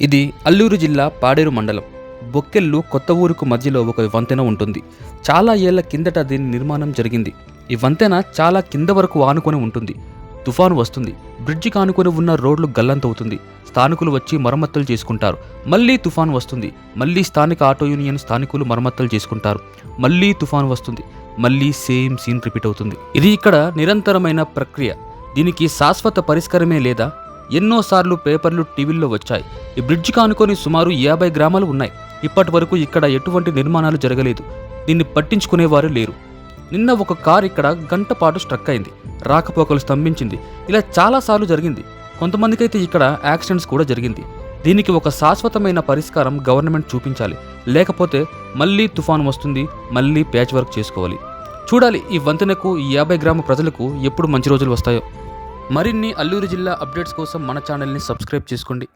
ఇది అల్లూరు జిల్లా పాడేరు మండలం. బొక్కెళ్ళు కొత్త ఊరుకు మధ్యలో ఒక వంతెన ఉంటుంది. చాలా ఏళ్ళ కిందట దీని నిర్మాణం జరిగింది. ఈ వంతెన చాలా కింద వరకు ఆనుకొని ఉంటుంది. తుఫాను వస్తుంది. బ్రిడ్జికి ఆనుకొని ఉన్న రోడ్లు గల్లంతవుతుంది. స్థానికులు వచ్చి మరమ్మతులు చేసుకుంటారు. మళ్ళీ తుఫాను వస్తుంది. మళ్ళీ స్థానిక ఆటో యూనియన్ స్థానికులు మరమ్మతులు చేసుకుంటారు. మళ్ళీ తుఫాను వస్తుంది. మళ్ళీ సేమ్ సీన్ రిపీట్ అవుతుంది. ఇది ఇక్కడ నిరంతరమైన ప్రక్రియ. దీనికి శాశ్వత పరిష్కారమే లేదా? ఎన్నోసార్లు పేపర్లు టీవీల్లో వచ్చాయి. ఈ బ్రిడ్జ్ కానుకొని సుమారు యాభై గ్రామాలు ఉన్నాయి. ఇప్పటి వరకు ఇక్కడ ఎటువంటి నిర్మాణాలు జరగలేదు. దీన్ని పట్టించుకునేవారు లేరు. నిన్న ఒక కార్ ఇక్కడ గంట పాటు స్ట్రక్ అయింది. రాకపోకలు స్తంభించింది. ఇలా చాలాసార్లు జరిగింది. కొంతమందికైతే ఇక్కడ యాక్సిడెంట్స్ కూడా జరిగింది. దీనికి ఒక శాశ్వతమైన పరిష్కారం గవర్నమెంట్ చూపించాలి. లేకపోతే మళ్ళీ తుఫాను వస్తుంది. మళ్ళీ ప్యాచ్ వర్క్ చేసుకోవాలి. చూడాలి ఈ వంతెనకు ఈ యాభై గ్రామ ప్రజలకు ఎప్పుడు మంచి రోజులు వస్తాయో. మరిన్ని అల్లూరు జిల్లా అప్డేట్స్ కోసం మన ఛానల్ని సబ్స్క్రైబ్ చేసుకోండి.